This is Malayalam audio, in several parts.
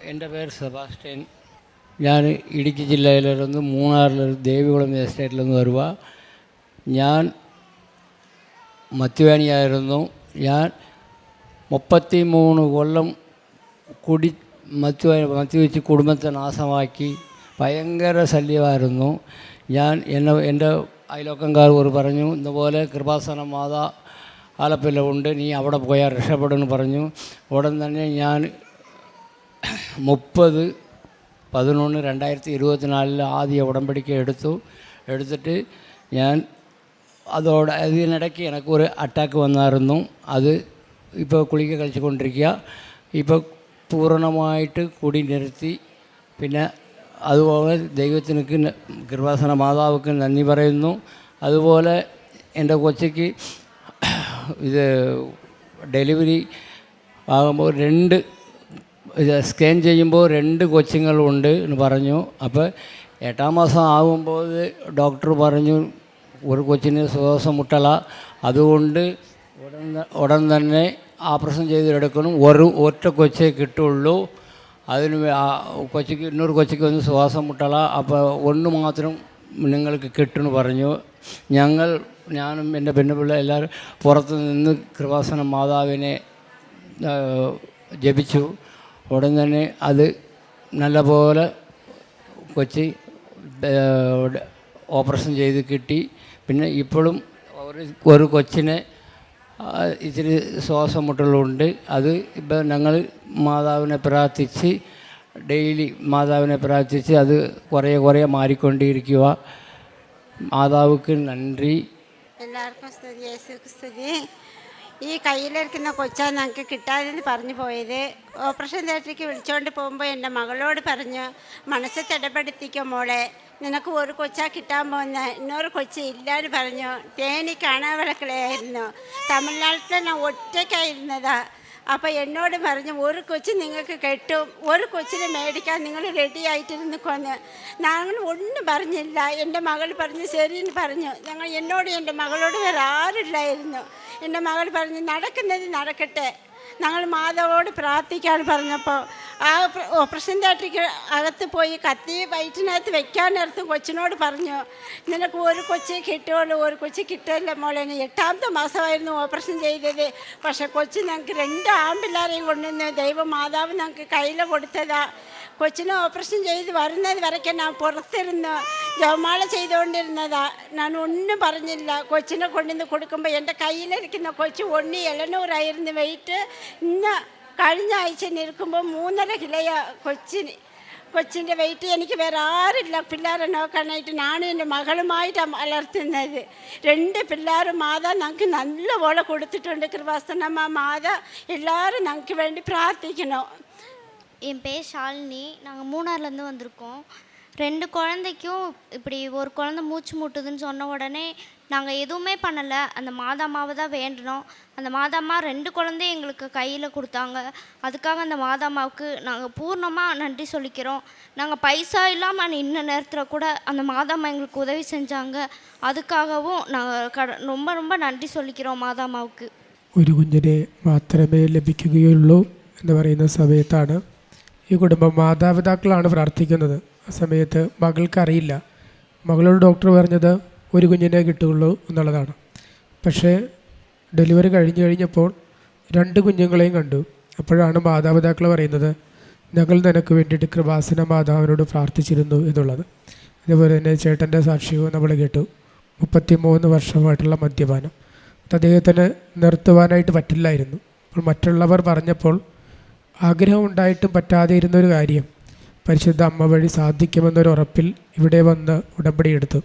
എന്റെ പേര് സെബാസ്റ്റ്യൻ. ഞാൻ ഇടുക്കി ജില്ലയിലിരുന്ന് മൂന്നാറിലൊരു ദേവികുളം എസ്റ്റേറ്റിൽ നിന്ന് വരുക ഞാൻ മദ്യപാനിയായിരുന്നു ഞാൻ മുപ്പത്തി മൂന്ന് കൊല്ലം കുടി മദ്യ മദ്യവെച്ച് കുടുംബത്തെ നാശമാക്കി. ഭയങ്കര ശല്യമായിരുന്നു. ഞാൻ എന്നെ എന്റെ അയലോക്കംകാർ ഒരു പറഞ്ഞു ഇതുപോലെ കൃപാസന മാതാ ആലപ്പില ഉണ്ട് നീ അവിടെ പോയാൽ രക്ഷപ്പെടുമെന്ന് പറഞ്ഞു. ഉടൻ തന്നെ ഞാൻ മുപ്പത് പതിനൊന്ന് രണ്ടായിരത്തി ഇരുപത്തിനാലിൽ ആദ്യ ഉടമ്പടിക്ക് എടുത്തു. എടുത്തിട്ട് ഞാൻ അതോടെ അതിനിടയ്ക്ക് എനിക്കൊരു അറ്റാക്ക് വന്നായിരുന്നു. അത് ഇപ്പോൾ കുളിക്ക കളിച്ചുകൊണ്ടിരിക്കുക. ഇപ്പോൾ പൂർണമായിട്ട് കുടി നിർത്തി. പിന്നെ അതുപോലെ ദൈവത്തിനക്ക് കൃപാസന മാതാവുക്ക് നന്ദി പറയുന്നു. അതുപോലെ എന്റെ കൊച്ചയ്ക്ക് ഇത് ഡെലിവറി ആകുമ്പോൾ രണ്ട് സ്കാൻ ചെയ്യുമ്പോൾ രണ്ട് കൊച്ചുങ്ങളുണ്ട് എന്ന് പറഞ്ഞു. അപ്പോൾ എട്ടാം മാസം ആകുമ്പോൾ ഡോക്ടർ പറഞ്ഞു ഒരു കൊച്ചിന് ശ്വാസം മുട്ടല. അതുകൊണ്ട് ഉടൻ ഉടൻ തന്നെ ഓപ്പറേഷൻ ചെയ്തെടുക്കണം. ഒരു ഒറ്റ കൊച്ചേ കിട്ടുള്ളൂ. അതിന് കൊച്ചിക്ക് ഇന്നൊരു കൊച്ചിക്ക് ഒന്ന് ശ്വാസം മുട്ടല. അപ്പോൾ ഒന്ന് മാത്രം നിങ്ങൾക്ക് കിട്ടുമെന്ന് പറഞ്ഞു. ഞങ്ങൾ ഞാനും എന്റെ പെണ്ണുപിള്ള എല്ലാവരും പുറത്ത് നിന്ന് കൃപാസന മാതാവിനെ ജപിച്ചു. ഉടൻ തന്നെ അത് നല്ലപോലെ കൊച്ചി ഓപ്പറേഷൻ ചെയ്ത് കിട്ടി. പിന്നെ ഇപ്പോഴും ഒരു ഒരു കൊച്ചിനെ ഇച്ചിരി ശ്വാസം മുട്ടലുണ്ട്. അത് ഇപ്പം ഞങ്ങൾ മാതാവിനെ പ്രാർത്ഥിച്ച് ഡെയിലി മാതാവിനെ പ്രാർത്ഥിച്ച് അത് കുറേ കുറേ മാറിക്കൊണ്ടിരിക്കുക മാതാവുക്ക് നന്ദി. എല്ലാവർക്കും സ്തുതി. യേശുക്ക് ഈ കയ്യിലിരിക്കുന്ന കൊച്ചാ ഞങ്ങൾക്ക് കിട്ടാതെന്ന് പറഞ്ഞു പോയത്. ഓപ്പറേഷൻ തിയേറ്ററിലേക്ക് വിളിച്ചുകൊണ്ട് പോകുമ്പോൾ എന്റെ മകളോട് പറഞ്ഞു മനസ്സ് തിടപ്പെടുത്തിക്കോ മോളെ. നിനക്ക് ഒരു കൊച്ചാ കിട്ടാൻ പോകുന്ന. ഇന്നൊരു കൊച്ചു ഇല്ലാന്ന് പറഞ്ഞു. തേനി കാണാൻ വിളക്കളയായിരുന്നു തമിഴ്നാട്ടിൽ ഞാൻ ഒറ്റയ്ക്കായിരുന്നതാ അപ്പോൾ എന്നോട് പറഞ്ഞു ഒരു കൊച്ചു നിങ്ങൾക്ക് കെട്ടും ഒരു കൊച്ചിനെ മേടിക്കാൻ നിങ്ങൾ റെഡി ആയിട്ടിരുന്ന് കൊന്ന്. ഞങ്ങൾ ഒന്നും പറഞ്ഞില്ല. എന്റെ മകൾ പറഞ്ഞു ശരിയെന്ന് പറഞ്ഞു. ഞങ്ങൾ എന്നോട് എന്റെ മകളോട് വേറെ ആരില്ലായിരുന്നു എന്റെ മകൾ പറഞ്ഞു നടക്കുന്നത് നടക്കട്ടെ. ഞങ്ങൾ മാതാവോട് പ്രാർത്ഥിക്കാൻ പറഞ്ഞപ്പോൾ ആ ഓപ്പറേഷൻ തിയേറ്ററിക്ക് അകത്ത് പോയി കത്തി വയറ്റിനകത്ത് വെക്കാൻ നേരത്ത് കൊച്ചിനോട് പറഞ്ഞു നിനക്ക് ഒരു കൊച്ചി കിട്ടുള്ളൂ ഒരു കൊച്ചി കിട്ടില്ല മോളെ എട്ടാമത്തെ മാസമായിരുന്നു ഓപ്പറേഷൻ ചെയ്തത്. പക്ഷേ കൊച്ചു ഞങ്ങൾക്ക് രണ്ട് ആമ്പിള്ളാരെയും കൊണ്ടുവന്ന് ദൈവം മാതാവ് ഞങ്ങൾക്ക് കയ്യിൽ കൊടുത്തതാ. കൊച്ചിനെ ഓപ്പറേഷൻ ചെയ്ത് വരുന്നത് വരയ്ക്ക് ഞാൻ പുറത്തിരുന്ന് ജോമാള ചെയ്തുകൊണ്ടിരുന്നതാ. ഞാൻ ഒന്നും പറഞ്ഞില്ല. കൊച്ചിനെ കൊണ്ടുവന്ന് കൊടുക്കുമ്പോൾ എന്റെ കയ്യിലിരിക്കുന്ന കൊച്ചു ഒണ്ണി എളനൂറായിരുന്നു വെയിറ്റ്. ഇന്ന് കഴിഞ്ഞ ആഴ്ച നിൽക്കുമ്പോൾ മൂന്നര കിലോയാ കൊച്ചിന് കൊച്ചിൻ്റെ വെയിറ്റ് എനിക്ക് വേറെ ആരില്ല പിള്ളേരെ നോക്കാനായിട്ട് ഞാനും എൻ്റെ മകളുമായിട്ടാണ് വളർത്തുന്നത് രണ്ട് പിള്ളേരും മാതാ ഞങ്ങൾക്ക് നല്ലപോലെ കൊടുത്തിട്ടുണ്ട് കൃപാസനമ്മ മാതാ എല്ലാവരും ഞങ്ങൾക്ക് വേണ്ടി പ്രാർത്ഥിക്കണം என் பேர் ஷாலினி நாங்கள் மூணார்லேருந்து வந்திருக்கோம் ரெண்டு குழந்தைக்கும் இப்படி ஒரு குழந்தை மூச்சு முட்டுதுன்னு சொன்ன உடனே நாங்கள் எதுவுமே பண்ணலை அந்த மாதாமாவை தான் வேண்டினோம் அந்த மாதாம்மா ரெண்டு குழந்தையும் எங்களுக்கு கையில் கொடுத்தாங்க அதுக்காக அந்த மாதாம்மாவுக்கு நாங்கள் பூர்ணமாக நன்றி சொல்லிக்கிறோம் நாங்கள் பைசா இல்லாமல் நின்ன நேரத்தில் கூட அந்த மாதாம்மா எங்களுக்கு உதவி செஞ்சாங்க அதுக்காகவும் நாங்கள் கட ரொம்ப ரொம்ப நன்றி சொல்லிக்கிறோம் மாதாம்மாவுக்கு ഒരു കുഞ്ഞിനെ മാത്രമേ ലഭിക്കുകയുള്ളൂ എന്ന് പറയുന്ന സമയത്താണ് ഈ കുടുംബം മാതാപിതാക്കളാണ് പ്രാർത്ഥിക്കുന്നത്. ആ സമയത്ത് മകൾക്കറിയില്ല. മകളോട് ഡോക്ടർ പറഞ്ഞത് ഒരു കുഞ്ഞിനെ കിട്ടുകയുള്ളൂ എന്നുള്ളതാണ്. പക്ഷേ ഡെലിവറി കഴിഞ്ഞ് കഴിഞ്ഞപ്പോൾ രണ്ട് കുഞ്ഞുങ്ങളെയും കണ്ടു. അപ്പോഴാണ് മാതാപിതാക്കൾ പറയുന്നത് ഞങ്ങൾ നിനക്ക് വേണ്ടിയിട്ട് കൃപാസന മാതാവിനോട് പ്രാർത്ഥിച്ചിരുന്നു എന്നുള്ളത്. അതുപോലെ തന്നെ ചേട്ടന്റെ സാക്ഷ്യവും നമ്മൾ കേട്ടു. മുപ്പത്തി മൂന്ന് വർഷമായിട്ടുള്ള മദ്യപാനം. അദ്ദേഹത്തിന് നിർത്തുവാനായിട്ട് പറ്റില്ലായിരുന്നു. അപ്പോൾ മറ്റുള്ളവർ പറഞ്ഞപ്പോൾ ആഗ്രഹം ഉണ്ടായിട്ടും പറ്റാതെ ഇരുന്നൊരു കാര്യം. പരിശുദ്ധ അമ്മ വഴി സാധിക്കുമെന്നൊരു ഉറപ്പിൽ ഇവിടെ വന്ന് ഉടമ്പടിയെടുത്തു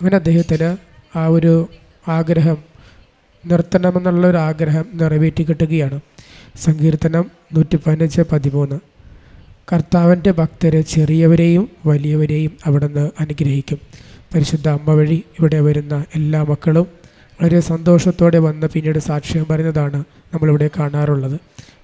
അങ്ങനെ അദ്ദേഹത്തിന് ആ ഒരു ആഗ്രഹം നിർത്തണമെന്നുള്ള ഒരു ആഗ്രഹം നിറവേറ്റി കിട്ടുകയാണ് സങ്കീർത്തനം നൂറ്റി പതിനഞ്ച് പതിമൂന്ന്. കർത്താവിന്റെ ഭക്തരെ ചെറിയവരെയും വലിയവരെയും അവിടുന്ന് അനുഗ്രഹിക്കും. പരിശുദ്ധ അമ്മ വഴി ഇവിടെ വരുന്ന എല്ലാ മക്കളും വളരെ സന്തോഷത്തോടെ വന്ന് പിന്നീട് സാക്ഷ്യം പറയുന്നതാണ് നമ്മളിവിടെ കാണാറുള്ളത്.